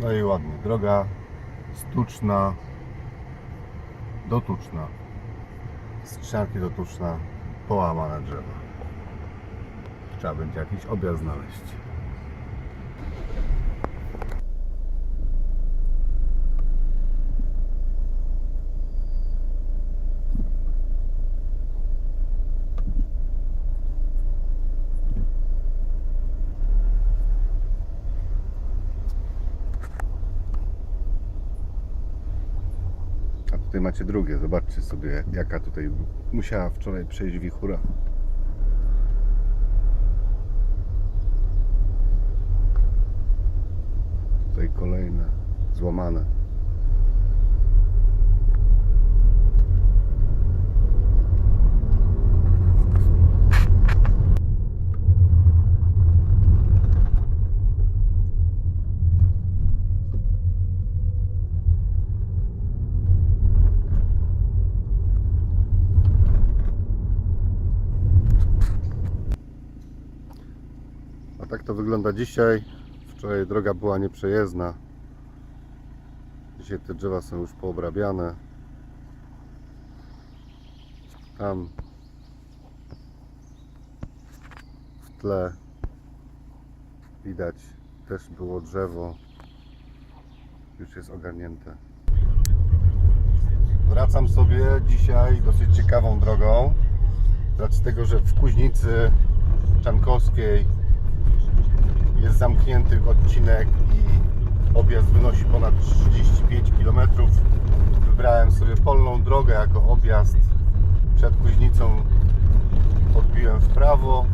No i ładnie. Droga Stuczna do Tuczna. Z do Tuczna połamane drzewa. Trzeba będzie jakiś objazd znaleźć. A tutaj macie drugie. Zobaczcie sobie, jaka tutaj musiała wczoraj przejść wichura. Tutaj kolejne złamane. A tak to wygląda dzisiaj. Wczoraj droga była nieprzejezdna. Dzisiaj te drzewa są już poobrabiane. Tam w tle widać też było drzewo. Już jest ogarnięte. Wracam sobie dzisiaj dosyć ciekawą drogą. Z tego, że w Kuźnicy Czankowskiej jest zamknięty odcinek i objazd wynosi ponad 35 km. Wybrałem sobie polną drogę jako objazd. Przed Kuźnicą odbiłem w prawo.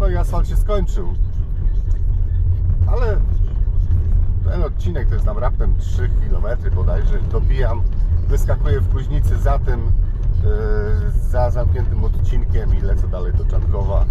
No i asfalt się skończył. Ale ten odcinek to jest tam raptem 3 km bodajże. Dobijam, wyskakuję w Kuźnicy za tym, yy, za zamkniętym odcinkiem i lecę dalej do Czankowa.